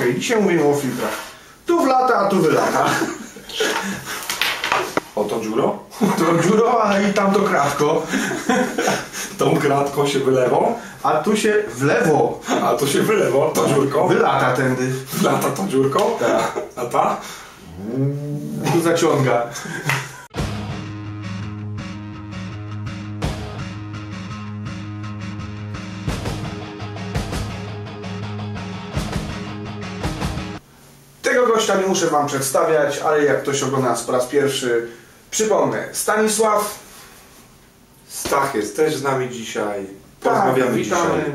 Okej, dzisiaj mówimy o filtrach. Tu wlata, a tu wylata. Oto dziuro. To dziurowa i tam to kratko. Tą kratką się wylewo, A tu się w lewo a tu się wylewo, to dziurko. wylata tędy. Lata tą dziurką. Tak. A ta? Tu zaciąga. Gościa nie muszę Wam przedstawiać, ale jak ktoś ogląda nas po raz pierwszy, przypomnę. Stanisław, Stach jest też z nami dzisiaj. Tak, Porozmawiamy witamy. dzisiaj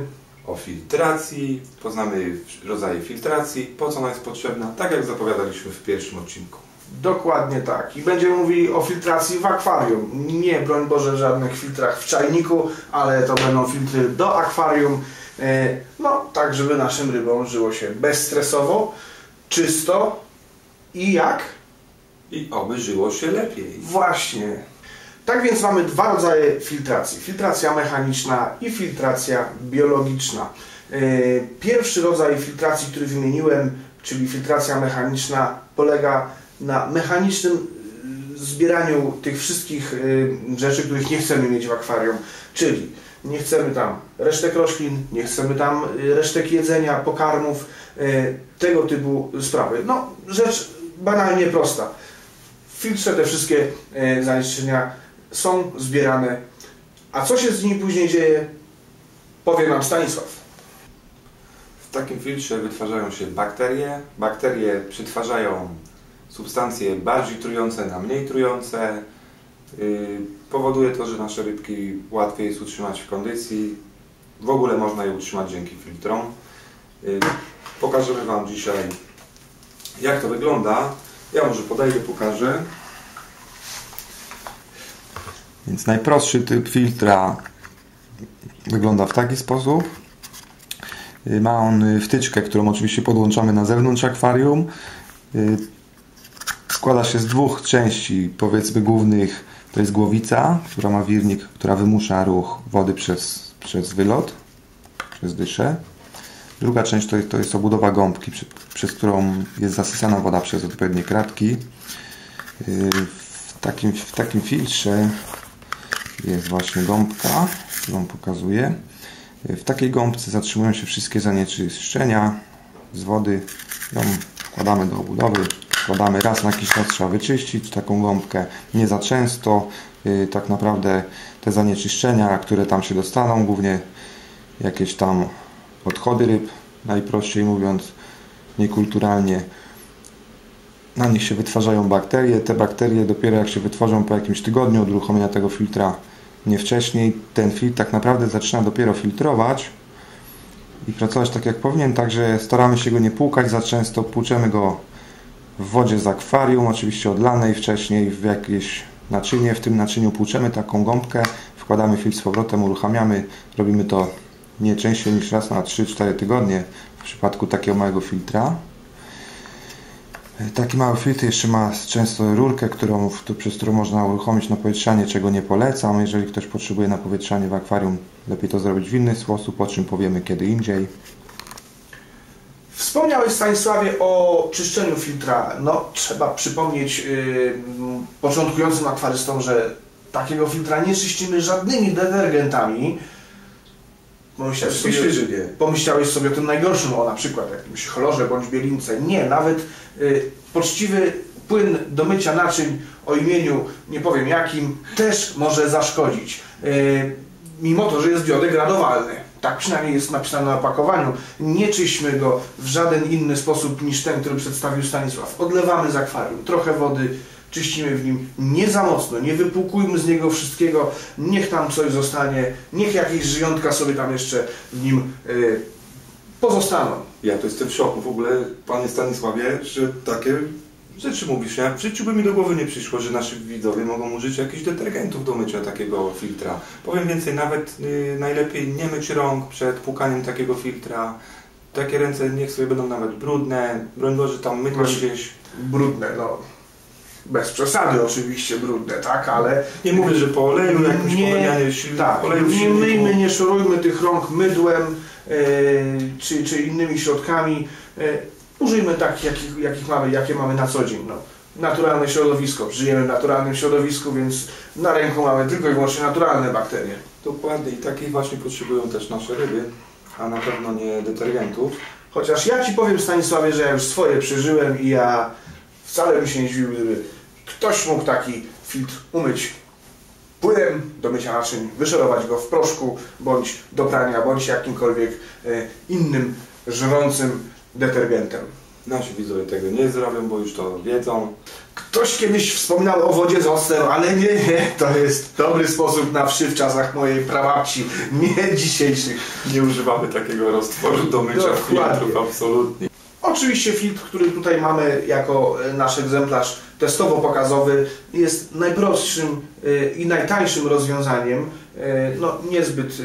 o filtracji. Poznamy rodzaje filtracji, po co ona jest potrzebna, tak jak zapowiadaliśmy w pierwszym odcinku. Dokładnie tak. I będziemy mówili o filtracji w akwarium. Nie, broń Boże, żadnych filtrach w czajniku, ale to będą filtry do akwarium. E, No, tak, żeby naszym rybom żyło się bezstresowo, czysto i jak? I oby żyło się lepiej. Właśnie. Tak więc mamy dwa rodzaje filtracji. Filtracja mechaniczna i filtracja biologiczna. E, Pierwszy rodzaj filtracji, który wymieniłem, czyli filtracja mechaniczna, polega na mechanicznym zbieraniu tych wszystkich y, rzeczy, których nie chcemy mieć w akwarium. Czyli nie chcemy tam resztek roślin, nie chcemy tam y, resztek jedzenia, pokarmów, y, tego typu sprawy. No, rzecz banalnie prosta. W filtrze te wszystkie zanieczyszczenia są zbierane. A co się z nimi później dzieje, powie nam Stanisław. W takim filtrze wytwarzają się bakterie. Bakterie przetwarzają substancje bardziej trujące na mniej trujące. Yy, Powoduje to, że nasze rybki łatwiej jest utrzymać w kondycji. W ogóle można je utrzymać dzięki filtrom. Yy, Pokażemy Wam dzisiaj, jak to wygląda. Ja może podejdę, pokażę. Więc najprostszy typ filtra wygląda w taki sposób. Y, Ma on y, wtyczkę, którą oczywiście podłączamy na zewnątrz akwarium. Składa się z dwóch części, powiedzmy głównych. To jest głowica, która ma wirnik, która wymusza ruch wody przez, przez wylot, przez dyszę. Druga część to to jest obudowa gąbki, przy, przez którą jest zasysana woda przez odpowiednie kratki. Y, W takim, w takim filtrze jest właśnie gąbka, którą pokazuję. W takiej gąbce zatrzymują się wszystkie zanieczyszczenia z wody. Ją wkładamy do obudowy. Wkładamy raz na jakiś czas, trzeba wyczyścić taką gąbkę. Nie za często. Yy, Tak naprawdę te zanieczyszczenia, które tam się dostaną, głównie jakieś tam odchody ryb, najprościej mówiąc, niekulturalnie, na nich się wytwarzają bakterie. Te bakterie dopiero jak się wytworzą po jakimś tygodniu od uruchomienia tego filtra, nie wcześniej, ten filtr tak naprawdę zaczyna dopiero filtrować i pracować tak jak powinien, także staramy się go nie płukać za często, płuczemy go w wodzie z akwarium, oczywiście odlanej wcześniej w jakieś naczynie, w tym naczyniu płuczemy taką gąbkę, wkładamy filtr z powrotem, uruchamiamy, robimy to nie częściej niż raz na 3-4 tygodnie w przypadku takiego małego filtra. Taki mały filtr jeszcze ma często rurkę, którą, przez którą można uruchomić napowietrzanie, czego nie polecam. Jeżeli ktoś potrzebuje napowietrzanie w akwarium, lepiej to zrobić w inny sposób, o czym powiemy kiedy indziej. Wspomniałeś Stanisławie o czyszczeniu filtra. No, trzeba przypomnieć yy, początkującym akwarystom, że takiego filtra nie czyścimy żadnymi detergentami. Pomyślałeś sobie, że nie. pomyślałeś sobie o tym najgorszym, o na przykład jakimś chlorze bądź bielince. Nie, nawet y, poczciwy płyn do mycia naczyń o imieniu, nie powiem jakim, też może zaszkodzić. Y, mimo to, że jest biodegradowalny. Tak przynajmniej jest napisane na opakowaniu. Nie czyśćmy go w żaden inny sposób niż ten, który przedstawił Stanisław. Odlewamy z akwarium, trochę wody, czyścimy w nim nie za mocno, nie wypłukujmy z niego wszystkiego, niech tam coś zostanie, niech jakieś żyjątka sobie tam jeszcze w nim y, pozostaną. Ja to jestem w szoku w ogóle, panie Stanisławie, że takie rzeczy mówisz. Ja w życiu by mi do głowy nie przyszło, że nasi widzowie mogą użyć jakichś detergentów do mycia takiego filtra. Powiem więcej, nawet y, najlepiej nie myć rąk przed płukaniem takiego filtra. Takie ręce niech sobie będą nawet brudne, broń Boże tam Proszę. gdzieś. Brudne, no. Bez przesady oczywiście brudne, tak, ale Nie mówię, że po oleju, jakimś Nie, poganianie silnik, tak, oleju nie silniku. myjmy, nie szorujmy tych rąk mydłem e, czy, czy innymi środkami. E, użyjmy takich, jakich, jakich mamy, jakie mamy na co dzień. No. Naturalne środowisko, żyjemy w naturalnym środowisku, więc na ręku mamy tylko i wyłącznie naturalne bakterie. Dokładnie i takich właśnie potrzebują też nasze ryby, a na pewno nie detergentów. Chociaż ja Ci powiem Stanisławie, że ja już swoje przeżyłem i ja wcale bym się nie zdziwił, gdyby ktoś mógł taki filtr umyć płynem do mycia naczyń, wyszorować go w proszku, bądź do prania, bądź jakimkolwiek e, innym żrącym detergentem. Nasi widzowie tego nie zrobią, bo już to wiedzą. Ktoś kiedyś wspominał o wodzie z octem, ale nie, nie, to jest dobry sposób na wszy w czasach mojej prababci, nie dzisiejszych. Nie używamy takiego roztworu do mycia filtrów, absolutnie. Oczywiście filtr, który tutaj mamy jako e, nasz egzemplarz testowo-pokazowy jest najprostszym e, i najtańszym rozwiązaniem. E, No, niezbyt e,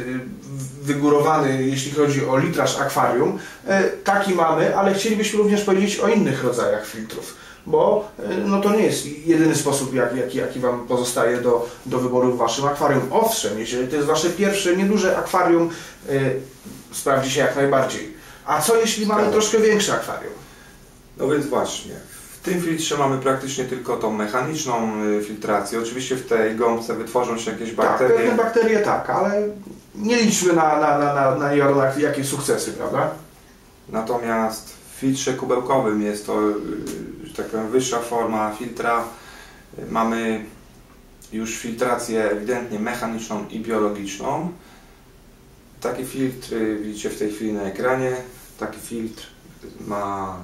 wygórowany, jeśli chodzi o litraż akwarium. E, Taki mamy, ale chcielibyśmy również powiedzieć o innych rodzajach filtrów. Bo no, to nie jest jedyny sposób, jaki, jaki, jaki Wam pozostaje do, do wyboru w Waszym akwarium. Owszem, jeżeli to jest Wasze pierwsze, nieduże akwarium, sprawdzi się jak najbardziej. A co jeśli mamy troszkę większe akwarium? No więc właśnie, w tym filtrze mamy praktycznie tylko tą mechaniczną y, filtrację. Oczywiście w tej gąbce wytworzą się jakieś Tak, bakterie. pewne bakterie tak, ale nie liczmy na, na, na, na, na nie wiadomo jak- jakie sukcesy, prawda? Natomiast w filtrze kubełkowym jest to, y, że tak powiem, wyższa forma filtra. Mamy już filtrację ewidentnie mechaniczną i biologiczną. Taki filtr y, widzicie w tej chwili na ekranie. Taki filtr ma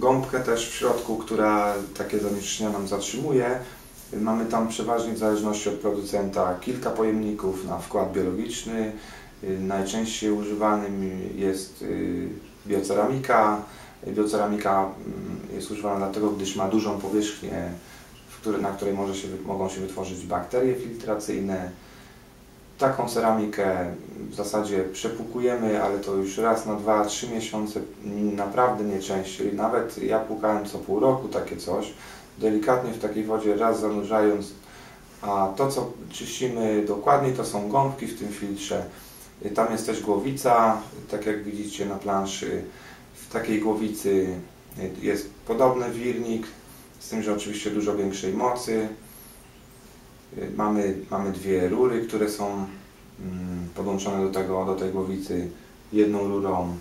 gąbkę też w środku, która takie zanieczyszczenia nam zatrzymuje. Mamy tam przeważnie w zależności od producenta kilka pojemników na wkład biologiczny. Y, Najczęściej używanym jest y, bioceramika. Bioceramika mm, jest używana dlatego, gdyż ma dużą powierzchnię, na której może się, mogą się wytworzyć bakterie filtracyjne. Taką ceramikę w zasadzie przepłukujemy, ale to już raz na 2-3 miesiące, naprawdę nie częściej. Nawet ja płukałem co pół roku takie coś, delikatnie w takiej wodzie raz zanurzając, a to co czyścimy dokładniej to są gąbki w tym filtrze. Tam jest też głowica, tak jak widzicie na planszy. W takiej głowicy jest podobny wirnik, z tym, że oczywiście dużo większej mocy. Y, Mamy, mamy dwie rury, które są mm, podłączone do, tego, do tej głowicy. Jedną rurą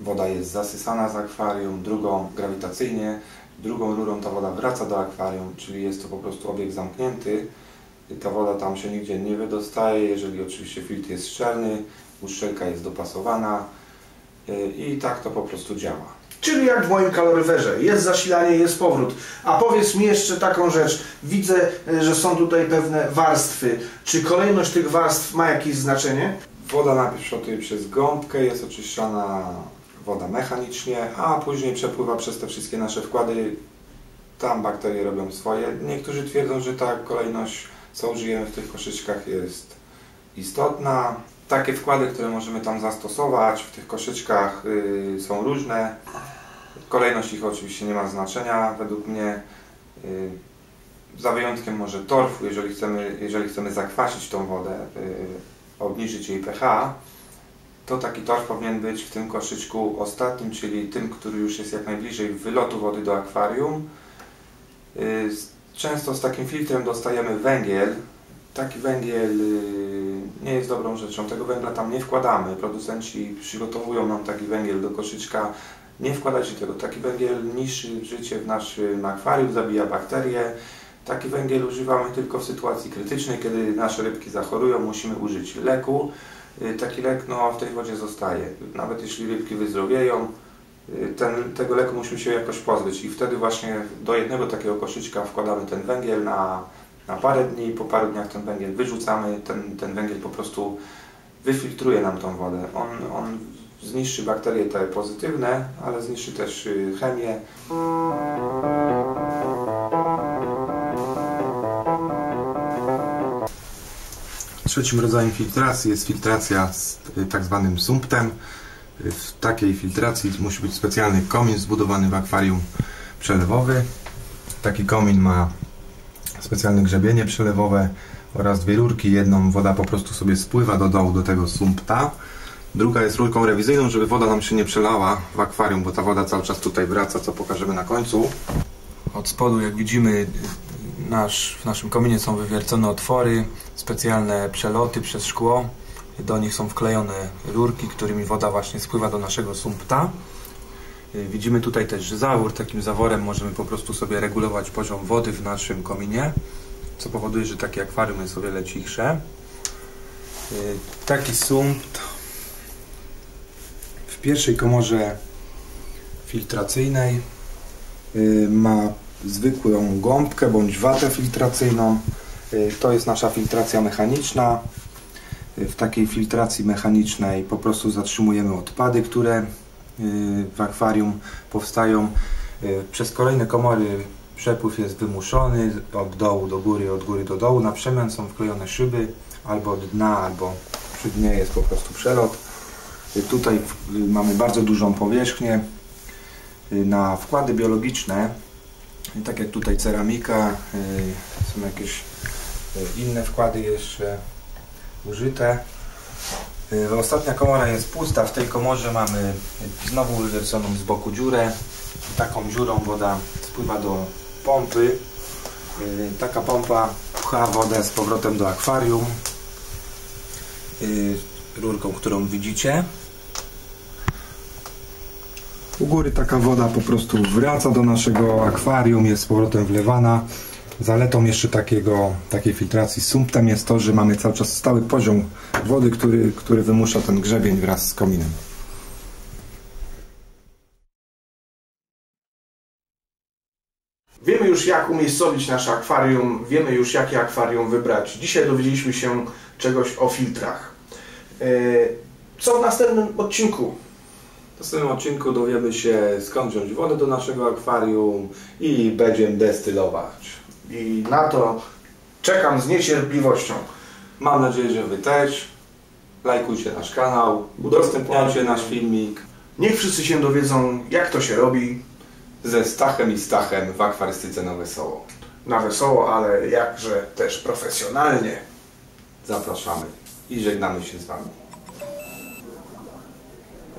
woda jest zasysana z akwarium, drugą grawitacyjnie, drugą rurą ta woda wraca do akwarium, czyli jest to po prostu obiekt zamknięty. Ta woda tam się nigdzie nie wydostaje, jeżeli oczywiście filtr jest szczelny, uszczelka jest dopasowana y, i tak to po prostu działa. Czyli jak w moim kaloryferze, jest zasilanie, jest powrót. A powiedz mi jeszcze taką rzecz. Widzę, e, że są tutaj pewne warstwy. Czy kolejność tych warstw ma jakieś znaczenie? Woda najpierw szotuje przez gąbkę, jest oczyszczana woda mechanicznie, a później przepływa przez te wszystkie nasze wkłady. Tam bakterie robią swoje. Niektórzy twierdzą, że ta kolejność, co użyjemy w tych koszyczkach jest istotna. Takie wkłady, które możemy tam zastosować w tych koszyczkach y, są różne. Kolejność ich oczywiście nie ma znaczenia według mnie. Y, za wyjątkiem może torfu, jeżeli chcemy, jeżeli chcemy zakwasić tą wodę, y, obniżyć jej pH, to taki torf powinien być w tym koszyczku ostatnim, czyli tym, który już jest jak najbliżej wylotu wody do akwarium. Często z takim filtrem dostajemy węgiel. Taki węgiel nie jest dobrą rzeczą. Tego węgla tam nie wkładamy. Producenci przygotowują nam taki węgiel do koszyczka. Nie wkładajcie tego. Taki węgiel niszczy życie w naszym akwarium, zabija bakterie. Taki węgiel używamy tylko w sytuacji krytycznej, kiedy nasze rybki zachorują, musimy użyć leku. Y, Taki lek no, w tej wodzie zostaje. Nawet jeśli rybki wyzdrowieją, y, ten, tego leku musimy się jakoś pozbyć i wtedy właśnie do jednego takiego koszyczka wkładamy ten węgiel na, na parę dni, po paru dniach ten węgiel wyrzucamy, ten, ten węgiel po prostu wyfiltruje nam tą wodę. On, on zniszczy bakterie te pozytywne, ale zniszczy też y, chemię. Trzecim rodzajem filtracji jest filtracja z y, tak zwanym sumptem. Y, W takiej filtracji musi być specjalny komin zbudowany w akwarium przelewowy. Taki komin ma specjalne grzebienie przelewowe oraz dwie rurki. Jedną woda po prostu sobie spływa do dołu do tego sumpta. Druga jest rurką rewizyjną, żeby woda nam się nie przelała w akwarium, bo ta woda cały czas tutaj wraca, co pokażemy na końcu. Od spodu, jak widzimy, nasz, w naszym kominie są wywiercone otwory, specjalne przeloty przez szkło. Do nich są wklejone rurki, którymi woda właśnie spływa do naszego sumpta. Y, Widzimy tutaj też zawór. Takim zaworem możemy po prostu sobie regulować poziom wody w naszym kominie, co powoduje, że takie akwarium jest o wiele cichsze. Y, Taki sumpt w pierwszej komorze filtracyjnej y, ma zwykłą gąbkę bądź watę filtracyjną. To jest nasza filtracja mechaniczna. W takiej filtracji mechanicznej po prostu zatrzymujemy odpady, które w akwarium powstają. Y, Przez kolejne komory przepływ jest wymuszony od dołu do góry, od góry do dołu. Na przemian są wklejone szyby albo od dna, albo przy dnie jest po prostu przelot. Y, Tutaj y, mamy bardzo dużą powierzchnię y, na wkłady biologiczne. Tak jak tutaj ceramika, y, są jakieś y, inne wkłady jeszcze użyte. Y, Ostatnia komora jest pusta. W tej komorze mamy znowu wywierconą z boku dziurę. Taką dziurą woda spływa do pompy. Y, Taka pompa pcha wodę z powrotem do akwarium. Y, Rurką, którą widzicie. U góry taka woda po prostu wraca do naszego akwarium, jest z powrotem wlewana. Zaletą jeszcze takiego, takiej filtracji sumptem jest to, że mamy cały czas stały poziom wody, który, który wymusza ten grzebień wraz z kominem. Wiemy już jak umiejscowić nasze akwarium, wiemy już jakie akwarium wybrać. Dzisiaj dowiedzieliśmy się czegoś o filtrach. E, Co w następnym odcinku? W następnym odcinku dowiemy się skąd wziąć wodę do naszego akwarium i będziemy destylować. I na to czekam z niecierpliwością. Mam nadzieję, że Wy też. Lajkujcie nasz kanał, udostępniajcie nasz filmik Niech wszyscy się dowiedzą jak to się robi ze Stachem i Stachem w akwarystyce na Wesoło. na wesoło, ale jakże też profesjonalnie. Zapraszamy i żegnamy się z Wami.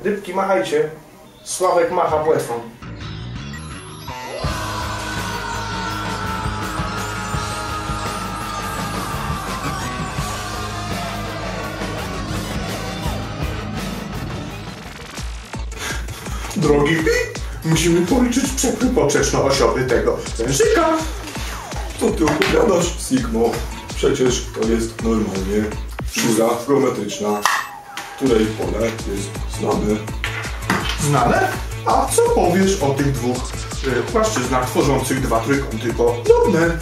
Rybki machajcie. Sławek macha płetwą. Drogi Pi, musimy policzyć przepływ poprzeczno-osiowy tego wężyka. Co ty opowiadasz, Sigmo? Przecież to jest normalnie szura geometryczna, której pole jest znane. Znane? A co powiesz o tych dwóch y, płaszczyznach tworzących dwa trójkąty podobne?